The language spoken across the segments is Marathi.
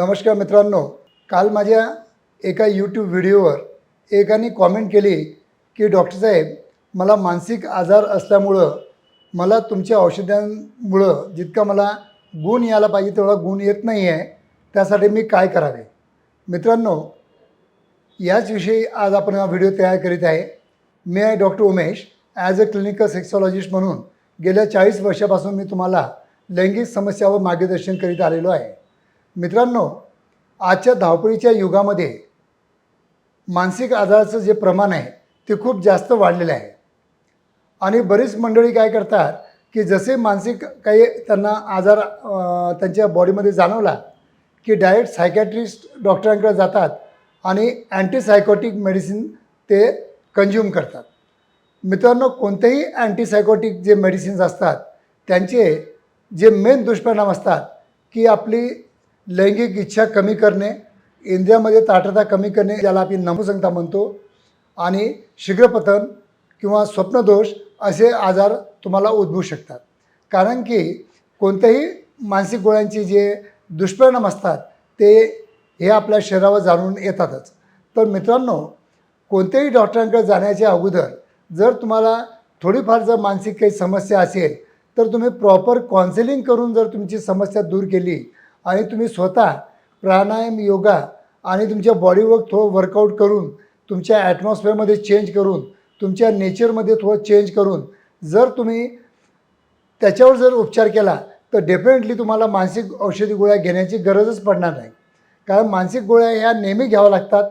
नमस्कार मित्रांनो काल माझ्या एका यूट्यूब व्हिडिओवर एकाने कॉमेंट केली की डॉक्टर साहेब मला मानसिक आजार असल्यामुळं मला तुमच्या औषधांमुळं जितका मला गुण यायला पाहिजे तेवढा गुण येत नाही आहे त्यासाठी मी काय करावे? मित्रांनो याचविषयी आज आपण हा व्हिडिओ तयार करीत आहे. मी आहे doctor Umesh. As a clinical sexologist म्हणून गेल्या चाळीस वर्षापासून मी तुम्हाला लैंगिक समस्यावर मार्गदर्शन करीत आलेलो आहे. मित्रांनो आजच्या धावपळीच्या युगामध्ये मानसिक आजाराचं जे प्रमाण आहे ते खूप जास्त वाढलेलं आहे. आणि बरीच मंडळी काय करतात की जसे मानसिक काही त्यांना आजार त्यांच्या बॉडीमध्ये जाणवला की डायरेक्ट सायकॅट्रिस्ट डॉक्टरांकडे जातात आणि अँटीसायकोटिक मेडिसिन ते कंझ्युम करतात. मित्रांनो कोणतेही अँटीसायकोटिक जे मेडिसिन्स असतात त्यांचे जे मेन दुष्परिणाम असतात की आपली लैंगिक इच्छा कमी करणे इंद्रियामध्ये ताठरता कमी करणे ज्याला आपण नपुसंगता म्हणतो आणि शीघ्रपतन किंवा स्वप्नदोष असे आजार तुम्हाला उद्भवू शकतात. कारण की कोणत्याही मानसिक गोळ्यांचे जे दुष्परिणाम असतात ते हे आपल्या शरीरावर जाणून येतातच. तर मित्रांनो कोणत्याही डॉक्टरांकडे जाण्याच्या अगोदर जर तुम्हाला थोडीफार जर मानसिक काही समस्या असेल तर तुम्ही प्रॉपर काउन्सिलिंग करून जर तुमची समस्या दूर केली आणि तुम्ही स्वतः प्राणायाम योगा आणि तुमच्या बॉडीवर थोडं वर्कआउट करून तुमच्या ॲटमॉस्फिअरमध्ये चेंज करून तुमच्या नेचरमध्ये थोडं चेंज करून जर तुम्ही त्याच्यावर जर उपचार केला तर डेफिनेटली तुम्हाला मानसिक औषधी गोळ्या घेण्याची गरजच पडणार नाही. कारण मानसिक गोळ्या ह्या नेहमी घ्याव्या लागतात.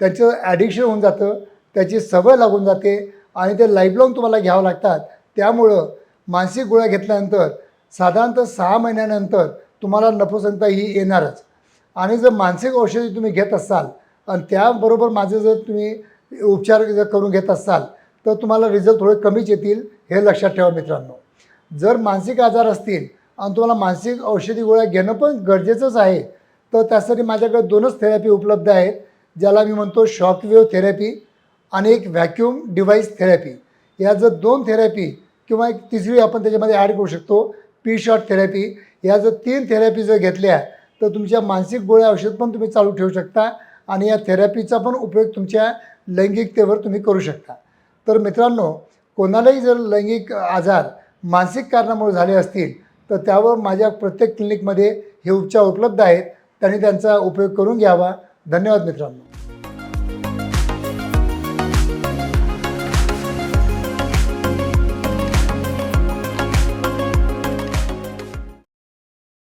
त्याचं ॲडिक्शन होऊन जातं त्याची सवय लागून जाते आणि ते लाईफलॉंग तुम्हाला घ्यावं लागतात. त्यामुळं मानसिक गोळ्या घेतल्यानंतर साधारणतः सहा महिन्यानंतर तुम्हाला नपुसंगता ही येणारच. आणि जर मानसिक औषधी तुम्ही घेत असाल आणि त्याबरोबर माझं जर तुम्ही उपचार जर करून घेत असाल तर तुम्हाला रिझल्ट थोडे कमीच येतील हे लक्षात ठेवा मित्रांनो. जर मानसिक आजार असतील आणि तुम्हाला मानसिक औषधी गोळ्या घेणं पण गरजेचंच आहे तर त्यासाठी माझ्याकडे दोनच थेरपी उपलब्ध आहेत ज्याला मी म्हणतो शॉकवेव्ह थेरपी आणि एक व्हॅक्यूम डिव्हाइस थेरपी या जर दोन थेरपी किंवा एक तिसरी आपण त्याच्यामध्ये ॲड करू शकतो पी शॉट थेरपी या जर तीन थेरपी जर घेतल्या तर तुमच्या मानसिक गोळ्या औषध पण तुम्ही चालू ठेवू शकता आणि या थेरपीचा पण उपयोग तुमच्या लैंगिकतेवर तुम्ही करू शकता. तर मित्रांनो कोणालाही जर लैंगिक आजार मानसिक कारणामुळे झाले असतील तर त्यावर माझ्या प्रत्येक क्लिनिकमध्ये हे उपचार उपलब्ध आहेत. त्यांनी त्यांचा उपयोग करून घ्यावा. धन्यवाद मित्रांनो.